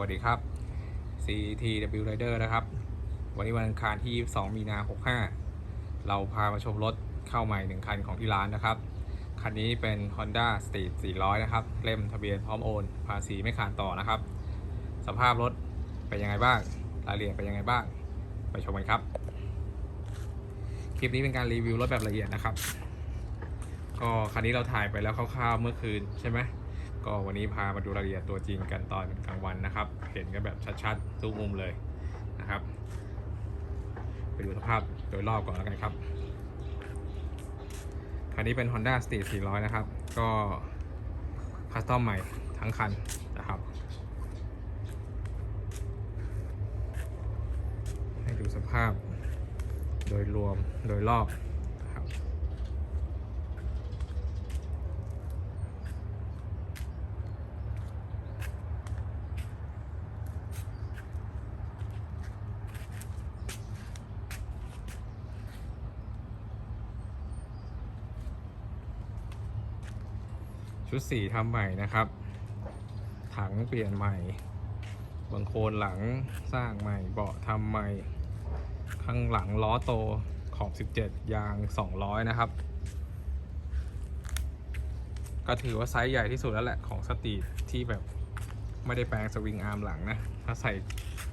วัสดีครับ CTW Rider นะครับ วันนี้วันอังคารที่ 22 มีนา 65 เราพามาชมรถเข้าใหม่1คันของที่ร้านนะครับ คันนี้เป็น Honda Street 400 นะครับ เล่มทะเบียนพร้อมโอน ภาษีไม่ขาดต่อนะครับ สภาพรถเป็นยังไงบ้าง รายละเอียดเป็นยังไงบ้าง ไปชมกันครับ คลิปนี้เป็นการรีวิวรถแบบละเอียดนะครับ ก็คันนี้เราถ่ายไปแล้วคร่าวๆเมื่อคืนใช่ไหม ก็วันนี้พามาดูรายละเอียดตัวจริงกันตอนกลางวันนะครับ เห็นกันแบบชัดๆทุกมุมเลยนะครับ ไปดูสภาพโดยรอบก่อนแล้วกันครับคันนี้เป็น Honda Street 400 นะครับ ก็คัสตอมใหม่ทั้งคันนะครับ ให้ดูสภาพโดยรวมโดยรอบนะครับ ชุดสีทำใหม่นะครับ ถังเปลี่ยนใหม่ บางโคนหลังสร้างใหม่ เบาะทำใหม่ ข้างหลังล้อโตขอบ 17 ยาง 200 นะครับ ก็ถือว่าไซส์ใหญ่ที่สุดแล้วแหละของสตรีทที่แบบไม่ได้แปลงสวิงอาร์มหลังนะ ถ้าใส่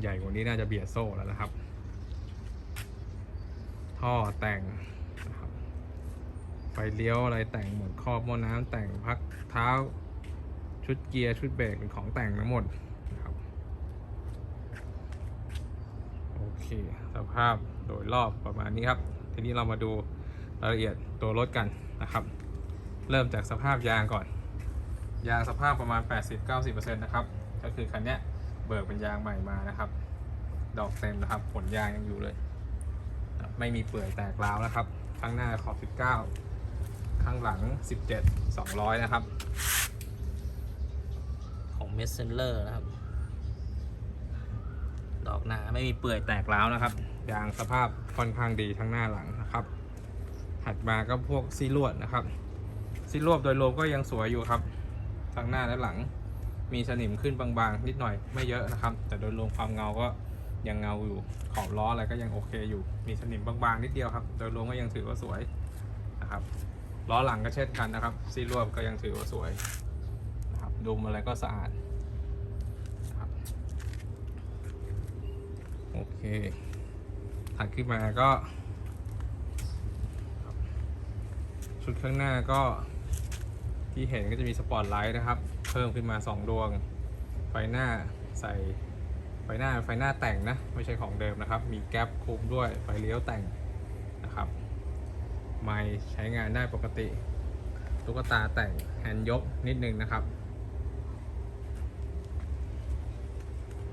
ใหญ่กว่านี้น่าจะเบียดโซ่แล้วนะครับ ท่อแต่ง ฟเลี้ยวอะไรแต่งหมดครอบหม้อน้ำแต่งพักเท้า ชุดเกียร์ชุดเบรกเป็นของแต่งทั้งหมดนะครับโอเคสภาพโดยรอบประมาณนี้ครับ ทีนี้เรามาดูรายละเอียดตัวรถกันนะครับ เริ่มจากสภาพยางก่อน ยางสภาพประมาณ 80-90%นะครับก็คือคันนี้เบิกเป็นยางใหม่มานะครับ ดอกเต็มนะครับ ผลยางยังอยู่เลย ไม่มีเปื่อยแตกร้าวนะครับ ข้างหน้าขอบ 19 ข้างหลัง 17 200 นะครับ ของเมสเซนเลอร์นะครับ ดอกหนาไม่มีเปื่อยแตกร้าวนะครับ ยางสภาพค่อนข้างดีทั้งหน้าหลังนะครับ ถัดมาก็พวกซีลวดนะครับ ซีลวดโดยรวมก็ยังสวยอยู่ครับ ทั้งหน้าและหลัง มีสนิมขึ้นบางๆ นิดหน่อยไม่เยอะนะครับ แต่โดยรวมความเงาก็ยังเงาอยู่ ขอบล้ออะไรก็ยังโอเคอยู่ มีสนิมบางๆนิดเดียวครับ โดยรวมก็ยังถือว่าสวยนะครับ ล้อหลังก็เช่นกันนะครับซีลวดก็ยังถือว่าสวยนะครับดุมอะไรก็สะอาดโอเคถัดขึ้นมาก็ ชุดข้างหน้าก็ที่เห็นก็จะมีสปอตไลท์นะครับ เพิ่มขึ้นมา 2 ดวง ไฟหน้าใส่ไฟหน้าไฟหน้าแต่งนะ ไม่ใช่ของเดิมนะครับ มีแก๊ปคุมด้วยไฟเลี้ยวแต่ง ไม่ใช้งานได้ปกติ ตุ๊กตาแต่งแฮนด์ยกนิดนึงนะครับ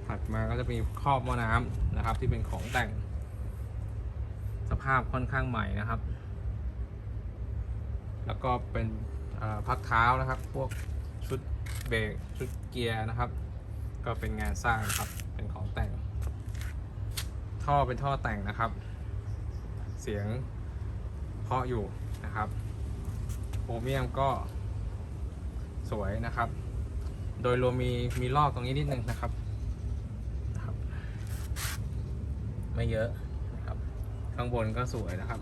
ถัดมาก็จะมีครอบหม้อน้ำนะครับ ที่เป็นของแต่ง สภาพค่อนข้างใหม่นะครับ แล้วก็เป็นพักเท้านะครับ พวกชุดเบรกชุดเกียร์นะครับ ก็เป็นงานสร้างครับ เป็นของแต่ง ท่อเป็นท่อแต่งนะครับ เสียง เพาะอยู่นะครับโครเมียมก็สวยนะครับ โดยรวมมีมีลอกตรงนี้นิดนึงนะครับนะครับ ไม่เยอะนะครับ ข้างบนก็สวยนะครับ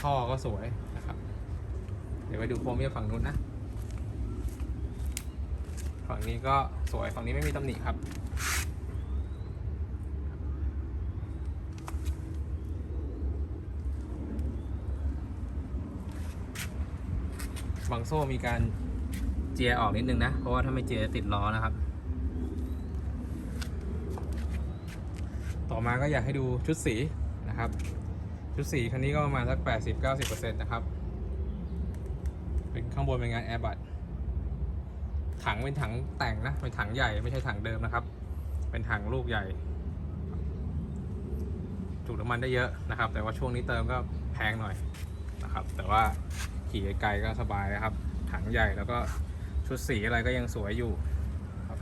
ท่อก็สวยนะครับ เดี๋ยวไปดูโครเมียมฝั่งนู้นนะ ฝั่งนี้ก็สวยฝั่งนี้ไม่มีตำหนิครับ บางโซ่มีการเจียออกนิดนึงนะ เพราะว่าถ้าไม่เจียจะติดล้อนะครับ ต่อมาก็อยากให้ดูชุดสีนะครับ ชุดสีคันนี้ก็ประมาณสัก 80-90%นะครับ เป็นข้างบนเป็นงานแอร์บัตถังเป็นถังแต่งนะ เป็นถังใหญ่ไม่ใช่ถังเดิมนะครับ เป็นถังลูกใหญ่จุน้ำมันได้เยอะนะครับ แต่ว่าช่วงนี้เติมก็แพงหน่อยนะครับ แต่ว่า ขี่ไกลก็สบายนะครับ ถังใหญ่แล้วก็ชุดสีอะไรก็ยังสวยอยู่ครับ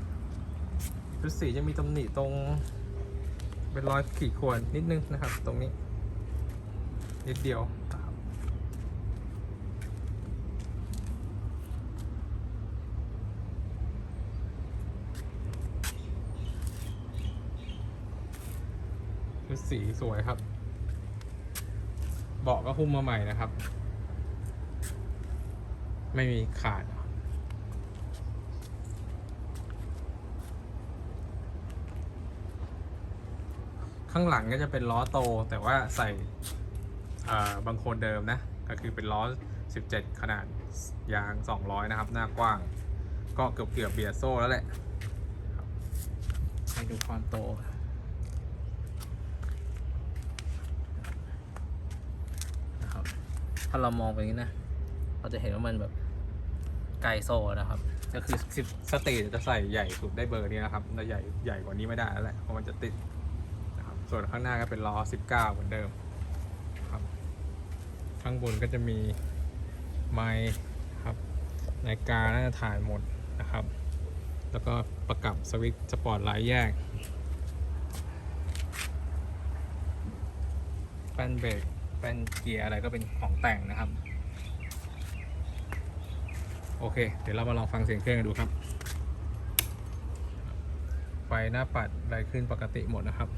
ชุดสีจะมีตำหนิตรง เป็นรอยขีดข่วนนิดนึงนะครับ ตรงนี้ นิดเดียวสีสวยครับ เบาะก็หุ้มมาใหม่นะครับ ไม่มีขาดข้างหลังก็จะเป็นล้อโตแต่ว่าใส่บางโคนเดิมนะ ก็คือเป็นล้อ 17 ขนาดยาง 200 นะครับ หน้ากว้าง ก็เกือบเกือบเบียดโซ่แล้วแหละให้ดูความโต นะครับ ถ้าเรามองไปนี้นะ เราจะเห็นว่ามันแบบ ไกโซ่นะครับ ก็คือ10สเตจจะใส่ใหญ่สุดได้เบอร์นี้นะครับแต่ใหญ่ใหญ่กว่านี้ไม่ได้แล้วแหละเพราะมันจะติดนะครับส่วนข้างหน้าก็เป็นล้อ 19 เหมือนเดิมครับ ข้างบนก็จะมีไม้ครับนาฬิกาน่าจะถ่ายหมดนะครับ แล้วก็ประกับสวิตช์สปอร์ตไลท์แยกแป้นเบรกแป้นเกียร์อะไรก็เป็นของแต่งนะครับ โอเค เดี๋ยวเรามาลองฟังเสียงเครื่องกันดูครับ ไฟหน้าปัดอะไรขึ้นปกติหมดนะครับ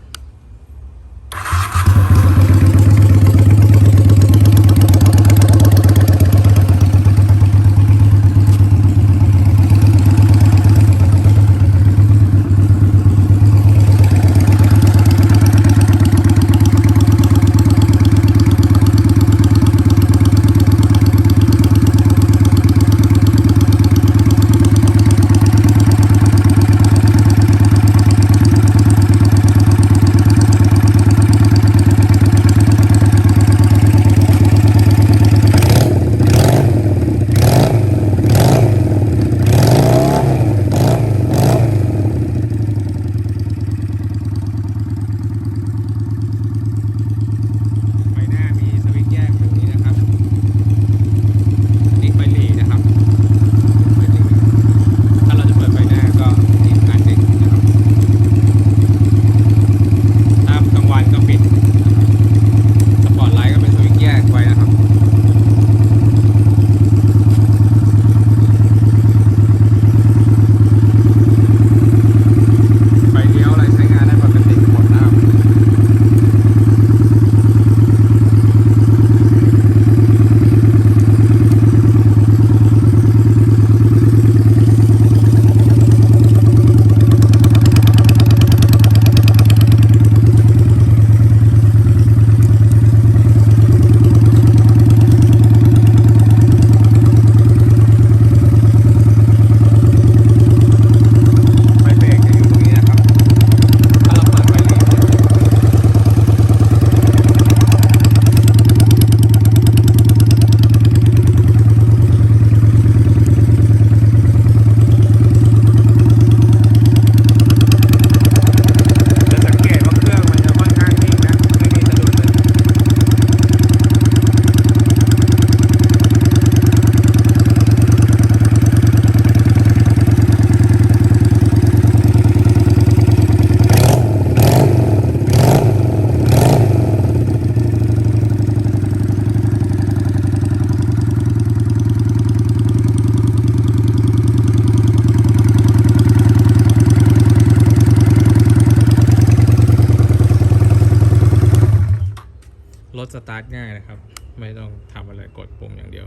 ตาร์ทง่ายนะครับ ไม่ต้องทำอะไรกดปุ่มอย่างเดียว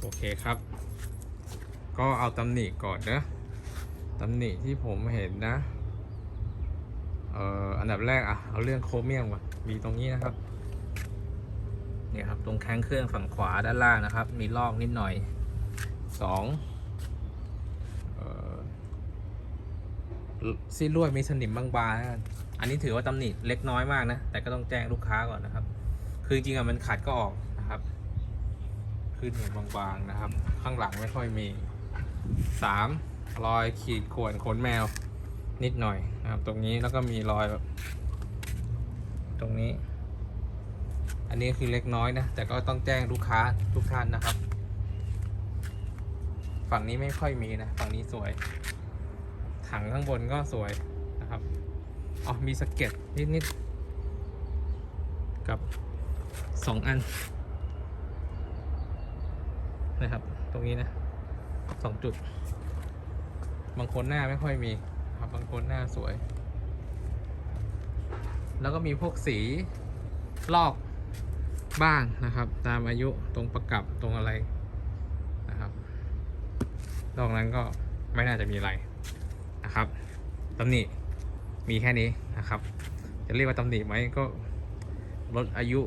โอเคครับ ก็เอาตำหนิก่อนนะตำหนิที่ผมเห็นนะ เอ่อ อันดับแรกอะเอาเรื่องโครเมียมก่อนมีตรงนี้นะครับ เนี่ยครับตรงแข้งเครื่องฝั่งขวาด้านล่างนะครับ มีลอกนิดหน่อยสองซี่ลวดมีสนิมบางๆนะอันนี้ถือว่าตำหนิเล็กน้อยมากนะ แต่ก็ต้องแจ้งลูกค้าก่อนนะครับ คือจริงๆอะมันขาดก็ออกนะครับ ขึ้นอยู่บางๆนะครับ ข้างหลังไม่ค่อยมีสามรอยขีดข่วนขนแมวนิดหน่อยนะครับ ตรงนี้แล้วก็มีรอยแบบตรงนี้ อันนี้คือเล็กน้อยนะ แต่ก็ต้องแจ้งลูกค้าทุกท่านนะครับ ฝั่งนี้ไม่ค่อยมีนะ ฝั่งนี้สวย ถังข้างบนก็สวยนะครับ อ๋อ มีสเก็ดนิดๆ กับสองอัน นะครับ ตรงนี้นะสองจุด บางคนหน้าไม่ค่อยมีครับ บางคนหน้าสวย แล้วก็มีพวกสีลอก บ้างนะครับ ตามอายุตรงประกับตรงอะไรนะครับนอกนั้นก็ไม่น่าจะมีอะไรนะครับตำหนิมีแค่นี้นะครับ จะเรียกว่าตำหนิไหมก็ลดอายุ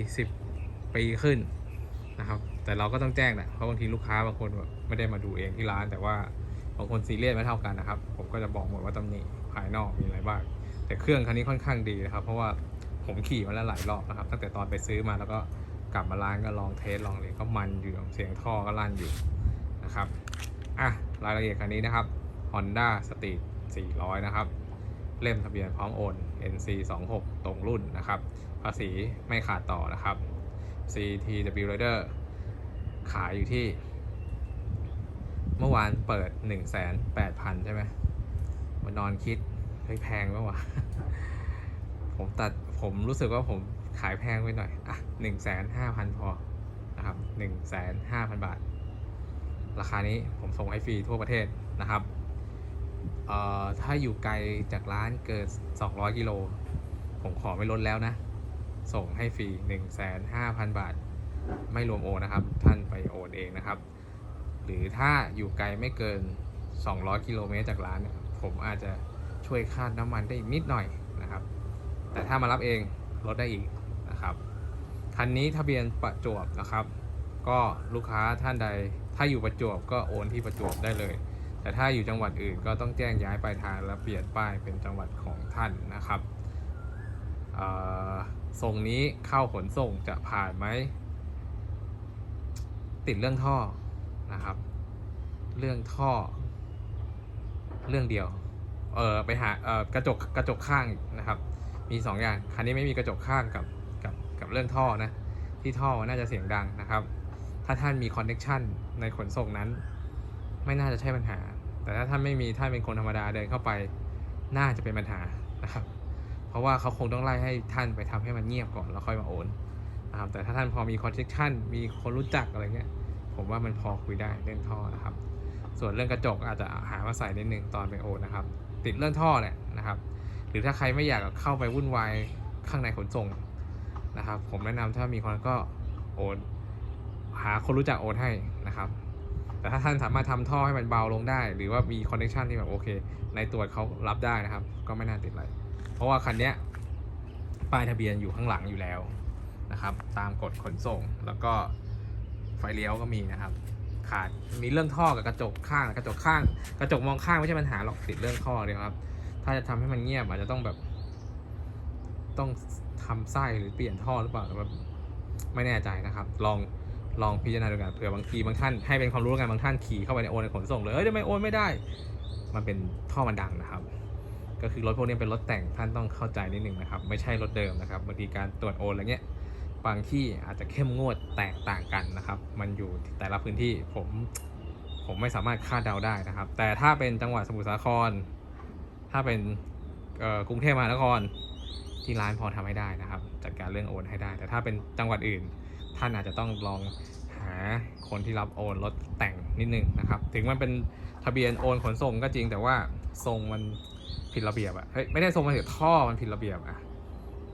20 ปีขึ้นนะครับ แต่เราก็ต้องแจ้งแหละเพราะบางทีลูกค้าบางคนแบบไม่ได้มาดูเองที่ร้าน แต่ว่าบางคนซีเรียสไม่เท่ากันนะครับ ผมก็จะบอกหมดว่าตำหนิภายนอกมีอะไรบ้างแต่เครื่องคันนี้ค่อนข้างดีนะครับ เพราะว่า ผมขี่มาแล้วหลายรอบนะครับ ตั้งแต่ตอนไปซื้อมาแล้วก็กลับมาร้านก็ลองเทสลองเลยก็มันอยู่เสียงท่อก็ลั่นอยู่นะครับอะรายละเอียดคันนี้นะครับ Honda Street 400 นะครับ เล่มทะเบียนพร้อมโอน NC 2 6ตรงรุ่นนะครับ ภาษีไม่ขาดต่อนะครับ CTW Rider ขายอยู่ที่ เมื่อวานเปิด 1 8 0 0 0 ใช่ไหมมานอนคิดเฮ้ยแพงปะวะ ผมตัด ผมรู้สึกว่าผมขายแพงไปหน่อย อะหนึ่งแสนห้าพันพอ นะครับหนึ่งแสนห้าพันบาท ราคานี้ผมส่งให้ฟรีทั่วประเทศนะครับเอ่อถ้าอยู่ไกลจากร้านเกิน200 กิโล ผมขอไม่ลดแล้วนะ ส่งให้ฟรี 1,500,000 บาท ไม่รวมโอนนะครับ ท่านไปโอนเองนะครับ หรือถ้าอยู่ไกลไม่เกิน 200 กิโลเมตรจากร้าน ผมอาจจะช่วยค่าน้ำมันได้อีกนิดหน่อย แต่ถ้ามารับเองลดได้อีกนะครับคันนี้ทะเบียนประจวบนะครับ ก็ลูกค้าท่านใดถ้าอยู่ประจวบก็โอนที่ประจวบได้เลย แต่ถ้าอยู่จังหวัดอื่นก็ต้องแจ้งย้ายปลายทางและเปลี่ยนป้ายเป็นจังหวัดของท่านนะครับส่งนี้เข้าขนส่งจะผ่านไหมติดเรื่องท่อนะครับ เรื่องท่อ เรื่องเดียว เออไปหาเออกระจกกระจกข้างนะครับ มีสองอย่างคันนี้ไม่มีกระจกข้างกับกับกับเรื่องท่อนะที่ท่อน่าจะเสียงดังนะครับ ถ้าท่านมีคอนเน็ชันในขนส่งนั้น ไม่น่าจะใช่ปัญหา แต่ถ้าท่านไม่มีท่านเป็นคนธรรมดาเดินเข้าไป น่าจะเป็นปัญหานะครับเพราะว่าเขาคงต้องไล่ให้ท่านไปทำให้มันเงียบก่อนแล้วค่อยมาโอนนะครับแต่ถ้าท่านพอมีคอนเน็ชันมีคนรู้จักอะไรเงี้ยผมว่ามันพอคุยได้เรื่องท่อนะครับ ส่วนเรื่องกระจกอาจจะหามาใส่นิดนึงตอนไปโอนนะครับ ติดเรื่องท่อเนี่ยนะครับ หรือถ้าใครไม่อยากเข้าไปวุ่นวายข้างในขนส่งนะครับ ผมแนะนำถ้ามีคนก็โอนหาคนรู้จักโอนให้นะครับ แต่ถ้าท่านสามารถทำท่อให้มันเบาลงได้ หรือว่ามีคอนเนคชันที่แบบโอเค ในตรวจเขารับได้นะครับ ก็ไม่น่าติดอะไร เพราะว่าคันนี้ป้ายทะเบียนอยู่ข้างหลังอยู่แล้วนะครับ ตามกฎขนส่งแล้วก็ไฟเลี้ยวก็มีนะครับ ขาดมีเรื่องท่อกับกระจกข้างกระจกข้าง กระจกมองข้างไม่ใช่ปัญหาหรอกติดเรื่องท่อเดียวครับ ถ้าจะทำให้มันเงียบอาจจะต้องแบบ ต้องทำไส้หรือเปลี่ยนท่อหรือเปล่าแต่ว่าไม่แน่ใจนะครับ ลองลองพิจารณาดูกันเผื่อบางทีบางท่านให้เป็นความรู้กันบางท่านขี่เข้าไปในโอนในขนส่งเลยเอ้ยทำไมโอนไม่ได้ มันเป็นท่อมันดังนะครับ ก็คือรถพวกนี้เป็นรถแต่งท่านต้องเข้าใจนิดนึงนะครับ ไม่ใช่รถเดิมนะครับบางทีการตรวจโอนอะไรเงี้ยบางที่อาจจะเข้มงวดแตกต่างกันนะครับ มันอยู่แต่ละพื้นที่ผมผมไม่สามารถคาดเดาได้นะครับ แต่ถ้าเป็นจังหวัดสมุทรสาคร ถ้าเป็นกรุงเทพมหานครที่ร้านพอทำให้ได้นะครับ จัดการเรื่องโอนให้ได้ แต่ถ้าเป็นจังหวัดอื่น ท่านอาจจะต้องลองหาคนที่รับโอนรถแต่งนิดนึงนะครับ ถึงมันเป็นทะเบียนโอนขนส่งก็จริง แต่ว่าทรงมันผิดระเบียบอะเฮ้ยไม่ได้ทรงมันถือท่อมันผิดระเบียบอะ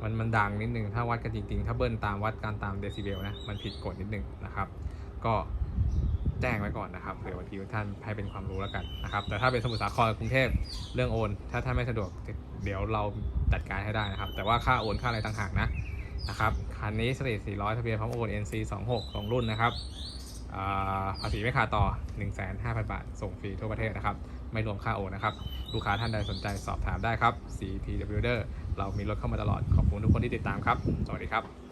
มันมันดังนิดนึงถ้าวัดกันจริงๆ ถ้าเบิ้ลตามวัดการตามเดซิเบลนะมันผิดกฎนิดนึงนะครับ ก็ แจ้งไว้ก่อนนะครับเผื่อบางทีท่านให้เป็นความรู้แล้วกันนะครับ แต่ถ้าเป็นสมุทรสาครกับกรุงเทพเรื่องโอน ถ้าท่านไม่สะดวกเดี๋ยวเราจัดการให้ได้นะครับ แต่ว่าค่าโอนค่าอะไรต่างหากนะนะครับคันนี้สตรีท400 ทะเบียนพร้อมโอน NC 26ของรุ่นนะครับอ่าภาษีไม่ขาดต่อ 1 5 0 0 0 บาท ส่งฟรีทั่วประเทศนะครับ ไม่รวมค่าโอนนะครับ ลูกค้าท่านใดสนใจสอบถามได้ครับ CTW เรามีรถเข้ามาตลอด ขอบคุณทุกคนที่ติดตามครับ สวัสดีครับ